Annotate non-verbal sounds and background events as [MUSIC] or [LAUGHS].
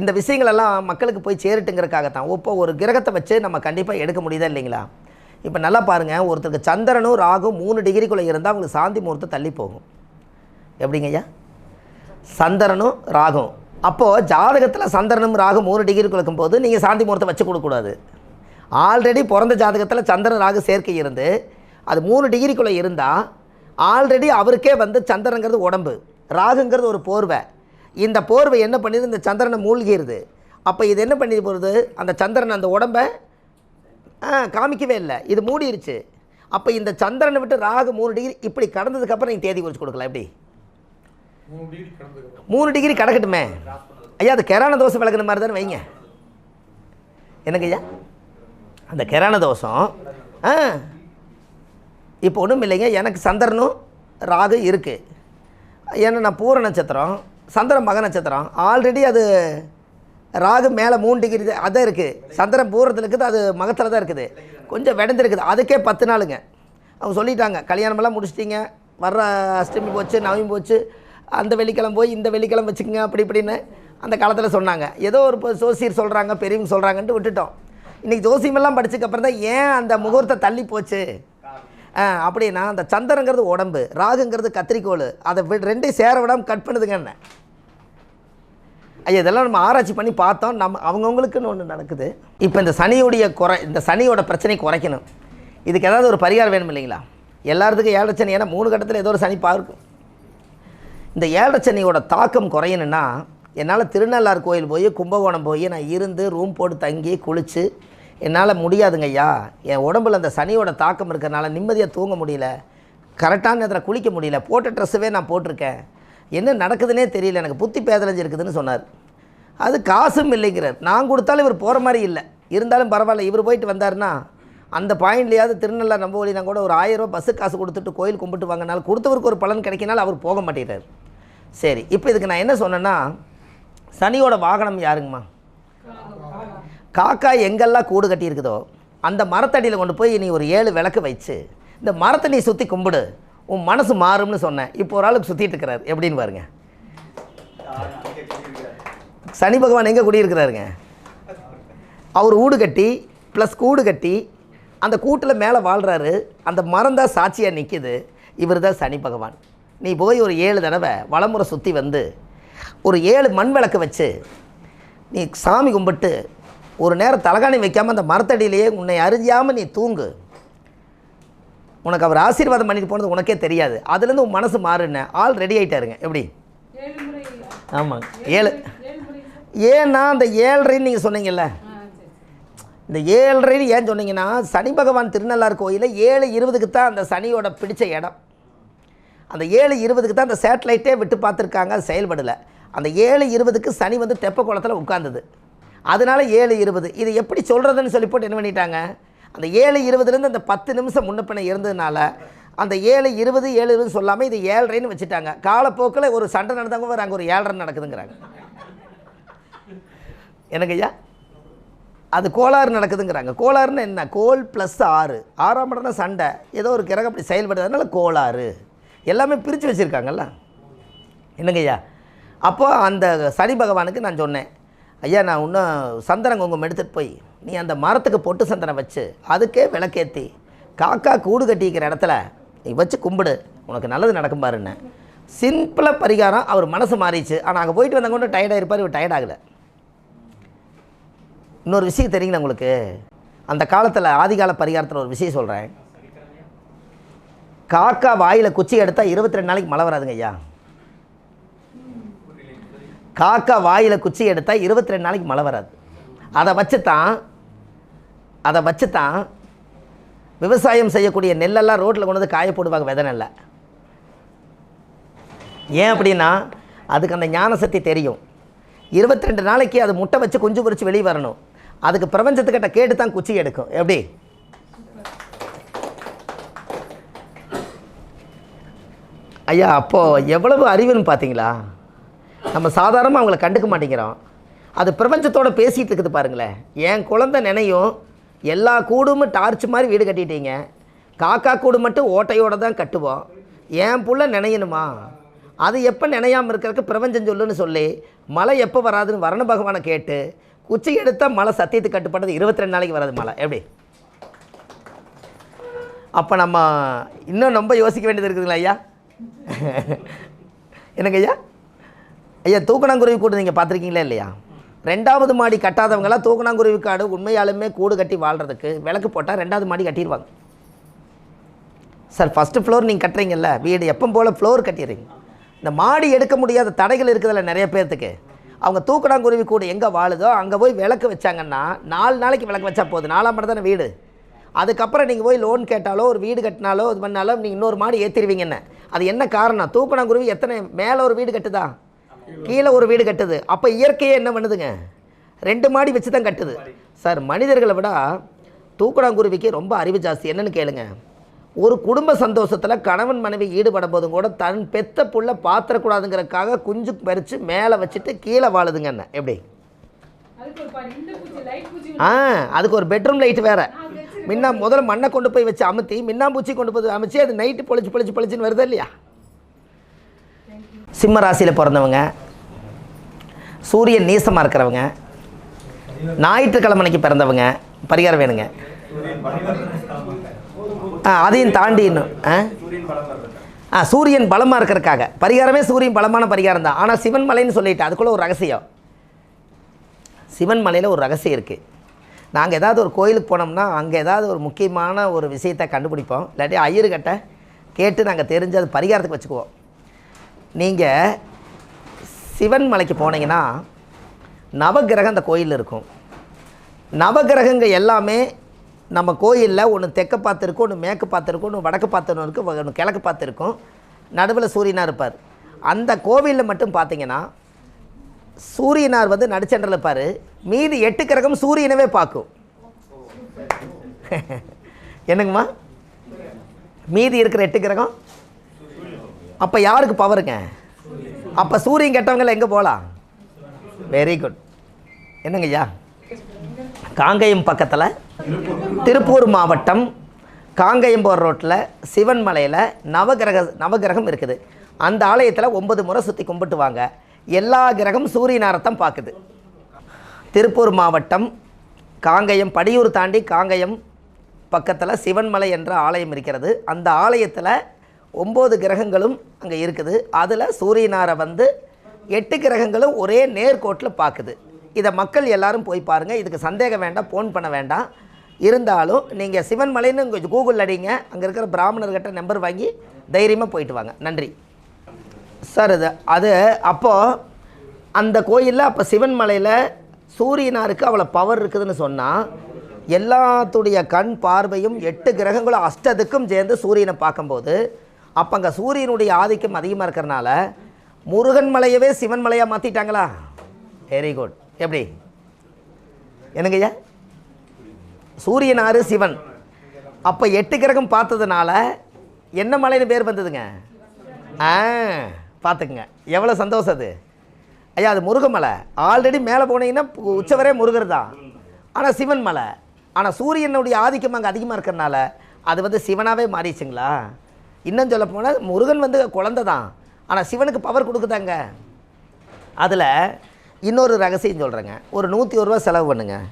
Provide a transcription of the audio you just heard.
இந்த விஷயங்களெல்லாம் மக்களுக்கு போய் சேரட்டுங்கிறதுக்காகத்தான். இப்போ ஒரு கிரகத்தை வச்சு நம்ம கண்டிப்பாக எடுக்க முடியுதா இல்லைங்களா? இப்போ நல்லா பாருங்கள் ஒருத்தருக்கு சந்திரனும் ராகும் மூணு டிகிரிக்குள்ளே இருந்தால் அவங்களுக்கு சாந்தி முகூர்த்தம் தள்ளி போகும். எப்படிங்க ஐயா? சந்திரனும் ராகும். அப்போது ஜாதகத்தில் சந்திரனும் ராகும் மூணு டிகிரிக்குள்ள இருக்கும்போது நீங்கள் சாந்தி முகூர்த்தம் வச்சு கொடுக்கக்கூடாது. ஆல்ரெடி பிறந்த ஜாதகத்தில் சந்திரன் ராகு சேர்க்கை இருந்து அது மூணு டிகிரிக்குள்ளே இருந்தால் ஆல்ரெடி அவருக்கே வந்து சந்திரங்கிறது உடம்பு. ராகுங்கிறது ஒரு போர்வை. இந்த போர்வை என்ன பண்ணிது இந்த சந்திரனை மூழ்கிடுது அப்போ இது என்ன பண்ணி போகிறது அந்த சந்திரன் அந்த உடம்பை காமிக்கவே இல்லை. இது மூடிருச்சு. அப்போ இந்த சந்திரனை விட்டு ராகு மூணு டிகிரி இப்படி கடந்ததுக்கப்புறம் நீங்கள் தேதி குறித்து கொடுக்கலாம். எப்படி? மூணு டிகிரி கடக்கட்டுமே. ஐயா அது கெரான தோசை விளக்குன மாதிரி தானே வைங்க. என்னங்க ஐயா? அந்த கெரான தோஷம் ஆ. இப்போ ஒன்றும் இல்லைங்க. எனக்கு சந்திரனும் ராகு இருக்குது ஏன்னா நான் பூர நட்சத்திரம். சந்திரன் மக நட்சத்திரம். ஆல்ரெடி அது ராகு மேலே மூணு டிகிரி அதான் இருக்குது சந்திரன் பூரத்தில் இருக்குது அது மகத்தில் தான் இருக்குது. கொஞ்சம் விடந்திருக்குது. அதுக்கே பத்து நாளுங்க. அவங்க சொல்லிட்டாங்க கல்யாணமெல்லாம் முடிச்சிட்டிங்க. வர்ற அஷ்டமி போச்சு நவமி போச்சு. அந்த வெள்ளிக்கிழமை போய் இந்த வெள்ளிக்கிழமை வச்சுக்கோங்க அப்படி இப்படின்னு அந்த காலத்தில் சொன்னாங்க. ஏதோ ஒரு ஜோசியர் சொல்கிறாங்க பெரியவங்க சொல்கிறாங்கன்ட்டு விட்டுட்டோம். இன்றைக்கி ஜோசியமெல்லாம் படித்ததுக்கப்புறம் தான் ஏன் அந்த முகூர்த்தை தள்ளி போச்சு? அப்படின்னா அந்த சந்திரங்கிறது உடம்பு ராகுங்கிறது கத்திரிக்கோள். அதை ரெண்டையும் சேர விடாமல் கட் பண்ணுதுங்க என்ன? ஐயா இதெல்லாம் நம்ம ஆராய்ச்சி பண்ணி பார்த்தோம். நம்ம அவங்கவுங்களுக்குன்னு ஒன்று நடக்குது. இப்போ இந்த சனியுடைய குறை இந்த சனியோட பிரச்சனை குறைக்கணும். இதுக்கு ஏதாவது ஒரு பரிகாரம் வேணும் இல்லைங்களா? எல்லாத்துக்கும் ஏழரை சனி ஏன்னா மூணு கட்டத்தில் ஏதோ ஒரு சனி பார்க்கும். இந்த ஏழரை சனியோட தாக்கம் குறையணுன்னா என்னால் திருநள்ளார் கோயில் போய் கும்பகோணம் போய் நான் இருந்து ரூம் போட்டு தங்கி குளித்து என்னால் முடியாதுங்க ஐயா. என் உடம்புல அந்த சனியோட தாக்கம் இருக்கிறனால நிம்மதியாக தூங்க முடியல. கரெக்டான நேரத்தில் குளிக்க முடியல. போட்ட ட்ரெஸ்ஸுவே நான் போட்டிருக்கேன். என்ன நடக்குதுன்னே தெரியல எனக்கு புத்தி பேதலஞ்சு இருக்குதுன்னு சொன்னார். அது காசும் இல்லைங்கிறார். நான் கொடுத்தாலும் இவர் போகிற மாதிரி இல்லை. இருந்தாலும் பரவாயில்ல இவர் போயிட்டு வந்தாருன்னா அந்த பாயிண்ட்லையாவது திருநெல்லா நம்ப வழினா கூட ஒரு ஆயிரம் ரூபா பஸ்ஸு காசு கொடுத்துட்டு கோயில் கும்பிட்டு வாங்கினாலும் கொடுத்தவருக்கு ஒரு பலன் கிடைக்கினாலும் அவர் போக மாட்டேங்கிறார் சரி இப்போ இதுக்கு நான் என்ன சொன்னேன்னா சனியோட வாகனம் யாருங்கம்மா? காக்கா எங்கெல்லாம் கூடு கட்டியிருக்குதோ அந்த மரத்தடியில் கொண்டு போய் நீ ஒரு ஏழு விளக்கு வச்சு இந்த மரத்தை நீ சுற்றி கும்பிடு. உன் மனசு மாறும்னு சொன்னேன். இப்போ ஒரு ஆளுக்கு சுற்றிட்டு இருக்கிறார் எப்படின்னு பாருங்க. சனி பகவான் எங்கே குடியிருக்கிறாருங்க? அவர் ஊடு கட்டி ப்ளஸ் கூடு கட்டி அந்த கூட்டில் மேலே வாழ்கிறாரு அந்த மரம் தான் சாட்சியாக நிற்கிது இவர் தான் சனி பகவான். நீ போய் ஒரு ஏழு தடவை வளமுறை சுற்றி வந்து ஒரு ஏழு மண் விளக்கு வச்சு நீ சாமி கும்பிட்டு ஒரு நேரம் தலகாணி வைக்காமல் அந்த மரத்தடியிலேயே உன்னை அறிஞ்சாமல் நீ தூங்கு. உனக்கு அவர் ஆசீர்வாதம் பண்ணிட்டு போனது உனக்கே தெரியாது. அதுலேருந்து உன் மனசு மாறுன. ஆள் ரெடி ஆகிட்டாருங்க எப்படி? ஆமாங்க. ஏழு. ஏன்னா அந்த ஏழரைன்னு நீங்கள் சொன்னீங்கல்ல? இந்த ஏழரைன்னு ஏன் சொன்னீங்கன்னா சனி பகவான் திருநள்ளார் கோயிலில் ஏழு இருபதுக்கு தான் அந்த சனியோட பிடிச்ச இடம். அந்த ஏழு இருபதுக்கு தான் அந்த சேட்டலைட்டே விட்டு பார்த்துருக்காங்க அது செயல்படலை. அந்த ஏழு இருபதுக்கு சனி வந்து தெப்ப குளத்தில் உட்கார்ந்தது. அதனால ஏழு இருபது. இது எப்படி சொல்கிறதுன்னு சொல்லி போட்டு என்ன பண்ணிட்டாங்க? அந்த ஏழு இருபதுலேருந்து அந்த பத்து நிமிஷம் முன்னப்பின இருந்ததுனால அந்த ஏழு இருபது ஏழு இருபது சொல்லாமல் இது ஏழரைன்னு வச்சுட்டாங்க. காலப்போக்கில் ஒரு சண்டை நடந்தவங்க வேறு அங்கே ஒரு ஏழரை நடக்குதுங்கிறாங்க. எனக்கு ஐயா? அது கோளாறு நடக்குதுங்கிறாங்க. கோளாறுன்னு என்ன? கோல் ப்ளஸ் ஆறு. ஆறாம் இடம்னா சண்டை. ஏதோ ஒரு கிரகம் அப்படி செயல்படுறதுனால கோளாறு. எல்லாமே பிரித்து வச்சுருக்காங்கல்ல? என்னங்கய்யா அப்போது அந்த சனி பகவானுக்கு நான் சொன்னேன். ஐயா நான் இன்னும் சந்தனம் குங்குமம் எடுத்துகிட்டு போய் நீ அந்த மரத்துக்கு பொட்டு சந்தனம் வச்சு அதுக்கே விளக்கேற்றி காக்கா கூடு கட்டிக்கிற இடத்துல நீ வச்சு கும்பிடு உனக்கு நல்லது நடக்கும் பாருன்னு. சிம்பிளாக பரிகாரம் அவர் மனசு மாறிச்சு ஆனால் அங்கே போயிட்டு வந்தவங்க கூட டயர்டாக இருப்பார் இவர் டயர்டாகலை இன்னொரு விஷயம் தெரியுங்களா உங்களுக்கு? அந்த காலத்தில் ஆதிகால பரிகாரத்தில் ஒரு விஷயம் சொல்கிறேன் காக்கா வாயில் குச்சி எடுத்தால் இருபத்தி ரெண்டு நாளைக்கு மழை வராதுங்க ஐயா. காக்கா வாயில் குச்சி எடுத்தால் இருபத்தி ரெண்டு நாளைக்கு மழை வராது. அதை வச்சு தான் அதை வச்சு தான் விவசாயம் செய்யக்கூடிய நெல்லெல்லாம் ரோட்டில் கொண்டு வந்து காய போடுவாங்க வித நெல்லை. ஏன் அப்படின்னா அதுக்கு அந்த ஞான சக்தி தெரியும். இருபத்தி ரெண்டு நாளைக்கு அது முட்டை வச்சு குஞ்சு பொறிச்சு வெளியே வரணும். அதுக்கு பிரபஞ்சத்துக்கிட்ட கேட்டு தான் குச்சி எடுக்கும். எப்படி? ஐயா அப்போது எவ்வளவு அறிவுன்னு பார்த்தீங்களா? நம்ம சாதாரணமாக அவங்கள கண்டுக்க மாட்டேங்கிறோம். அது பிரபஞ்சத்தோடு பேசிகிட்டு இருக்குது பாருங்களேன். என் குழந்தை நினையும் எல்லா கூடும் டார்ச் மாதிரி வீடு கட்டிட்டீங்க. காக்கா கூடு மட்டும் ஓட்டையோடு தான் கட்டுவோம். என் புள்ள நினையணுமா? அது எப்போ நினையாமல் இருக்கிறதுக்கு பிரபஞ்சம் சொல்லுன்னு சொல்லி மழை எப்போ வராதுன்னு வரண பகவானை கேட்டு குச்சி எடுத்தால் மழை சத்தியத்துக்கு கட்டுப்பட்டது இருபத்தி ரெண்டு நாளைக்கு வராது மழை எப்படி? அப்போ நம்ம இன்னும் ரொம்ப யோசிக்க வேண்டியது இருக்குதுங்களா ஐயா? [LAUGHS] என்னங்க ஐயா? ஐயா தூக்கணாங்குருவி கூடு நீங்கள் பார்த்துருக்கீங்களா இல்லையா? ரெண்டாவது மாடி கட்டாதவங்களாம் தூக்கணாங்குருவி காடு உண்மையாலுமே கூடு கட்டி வாழ்கிறதுக்கு விளக்கு போட்டால் ரெண்டாவது மாடி கட்டிடுவாங்க சார் ஃபஸ்ட்டு ஃப்ளோர் நீங்கள் கட்டுறீங்கல்ல வீடு எப்போ போல் ஃப்ளோர் கட்டிடுறீங்க? இந்த மாடி எடுக்க முடியாத தடைகள் இருக்குதுல்ல நிறைய பேர்த்துக்கு. அவங்க தூக்கணாங்குருவி கூடு எங்கே வாழுதோ அங்கே போய் விளக்கு வச்சாங்கன்னா நாலு நாளைக்கு விளக்கு வச்சா போதும். நாலாம் படம் தானே வீடு. அதுக்கப்புறம் நீங்கள் போய் லோன் கேட்டாலோ ஒரு வீடு கட்டினாலோ இது பண்ணாலோ நீங்கள் இன்னொரு மாடி ஏற்றிடுவீங்க என்ன அது என்ன காரணம்? தூக்கணாங்குருவி எத்தனை மேலே ஒரு வீடு கட்டுதா? கீழே ஒரு வீடு கட்டுது. அப்போ இயற்கையே என்ன பண்ணுதுங்க? ரெண்டு மாடி வச்சு தான் கட்டுது. சார் மனிதர்களை விட தூக்கணாங்குருவிக்கு ரொம்ப அறிவு ஜாஸ்தி. என்னன்னு கேளுங்க. ஒரு குடும்ப சந்தோஷத்தில் கணவன் மனைவி ஈடுபடும் போதும் கூட தன் பெத்த புள்ள பாத்திரக்கூடாதுங்கிறதுக்காக குஞ்சு பறித்து மேலே வச்சுட்டு கீழே வாழுதுங்க என்ன? எப்படி? ஆ அதுக்கு ஒரு பெட்ரூம் லைட் வேறு. முன்னா முதல்ல மண்ணை கொண்டு போய் வச்சு அமுத்தி மின்னாம்பூச்சி கொண்டு போய் அமைச்சு அது நைட்டு பொழிச்சு பொழிச்சு பொழிச்சுன்னு வருது இல்லையா? சிம்ம ராசியில் பிறந்தவங்க சூரியன் நீசமாக இருக்கிறவங்க ஞாயிற்றுக்கிழமைக்கு பிறந்தவங்க பரிகாரம் வேணுங்க. ஆ அதையும் தாண்டி இன்னும் ஆ? ஆ சூரியன் பலமாக இருக்கிறக்காக பரிகாரமே சூரியன் பலமான பரிகாரம் தான். ஆனால் சிவன் மலைன்னு சொல்லிட்டு அதுக்குள்ளே ஒரு ரகசியம். சிவன் மலையில் ஒரு ரகசியம் இருக்குது நாங்கள் ஏதாவது ஒரு கோயிலுக்கு போனோம்னா அங்கே ஏதாவது ஒரு முக்கியமான ஒரு விஷயத்தை கண்டுபிடிப்போம். இல்லாட்டி ஐயர்கிட்ட கேட்டு நாங்கள் தெரிஞ்சு அது பரிகாரத்துக்கு வச்சுக்குவோம். நீங்கள் சிவன் மலைக்கு போனீங்கன்னா நவக்கிரகம் அந்த கோயிலில் இருக்கும். நவக்கிரகங்கள் எல்லாமே நம்ம கோயிலில் ஒன்று தெற்க பார்த்துருக்கும் ஒன்று மேற்கு பார்த்துருக்கும் ஒன்று வடக்கு பார்த்துன்னு இருக்கும் ஒன்று கிழக்கு பார்த்துருக்கும் நடுவில் சூரியனாக இருப்பார். அந்த கோவிலில் மட்டும் பார்த்தீங்கன்னா சூரியனார் வந்து நடுச்சென்றில் இருப்பார். மீதி எட்டு கிரகம் சூரியனவே பார்க்கும். [LAUGHS] என்னங்கம்மா? மீதி இருக்கிற எட்டு கிரகம் அப்போ யாருக்கு பவருங்க? அப்போ சூரியன் கெட்டவங்கள எங்கே போகலாம் வெரி குட் என்னங்க ஐயா? காங்கயம் பக்கத்தில் திருப்பூர் மாவட்டம் காங்கயம் போகிற ரோட்டில் சிவன் மலையில் நவகிரக நவகிரகம் இருக்குது. அந்த ஆலயத்தில் ஒன்பது முறை சுற்றி கும்பிட்டு வாங்க எல்லா கிரகம் சூரியனாரத்தான் பார்க்குது திருப்பூர் மாவட்டம் காங்கயம் படியூர் தாண்டி காங்கயம் பக்கத்தில் சிவன்மலை என்ற ஆலயம் இருக்கிறது. அந்த ஆலயத்தில் ஒம்பது கிரகங்களும் அங்கே இருக்குது. அதில் சூரியனாரை வந்து எட்டு கிரகங்களும் ஒரே நேர்கோட்டில் பார்க்குது இதை மக்கள் எல்லாரும் போய் பாருங்கள் இதுக்கு சந்தேகம் வேண்டாம் ஃபோன் பண்ண வேண்டாம். இருந்தாலும் நீங்கள் சிவன்மலைன்னு இங்கே கூகுள் அடிங்க. அங்கே இருக்கிற பிராமணர்கிட்ட நம்பர் வாங்கி தைரியமாக போயிட்டு வாங்க. நன்றி. சார் இது அது அப்போது அந்த கோயிலில் அப்போ சிவன் மலையில் சூரியனாருக்கு அவ்வளோ பவர் இருக்குதுன்னு சொன்னால் எல்லாத்துடைய கண் பார்வையும் எட்டு கிரகங்களும் அஷ்டத்துக்கும் சேர்ந்து சூரியனை பார்க்கும்போது அப்போ அங்கே சூரியனுடைய ஆதிக்கம் அதிகமாக இருக்கிறனால முருகன் மலையவே சிவன் மலையாக மாற்றிட்டாங்களா வெரி குட் எப்படி? என்னங்க ஐயா? ஆறு சிவன். அப்போ எட்டு கிரகம் பார்த்ததுனால என்ன மலைன்னு பேர் வந்ததுங்க? ஆ பார்த்துக்குங்க. எவ்வளோ சந்தோஷம் அது. ஐயா அது முருகமலை ஆல்ரெடி மேலே போனீங்கன்னா உச்சவரே முருகர் தான். ஆனால் சிவன் மலை. ஆனால் சூரியனுடைய ஆதிக்கம் அங்கே அதிகமாக இருக்கிறனால அது வந்து சிவனாகவே மாறிடுச்சுங்களா? இன்னும் சொல்ல போனால் முருகன் வந்து குழந்தை தான். ஆனால் சிவனுக்கு பவர் கொடுக்குதாங்க? அதில் இன்னொரு ரகசியம் சொல்கிறேங்க ஒரு நூற்றி ஒரு ரூபா செலவு பண்ணுங்கள்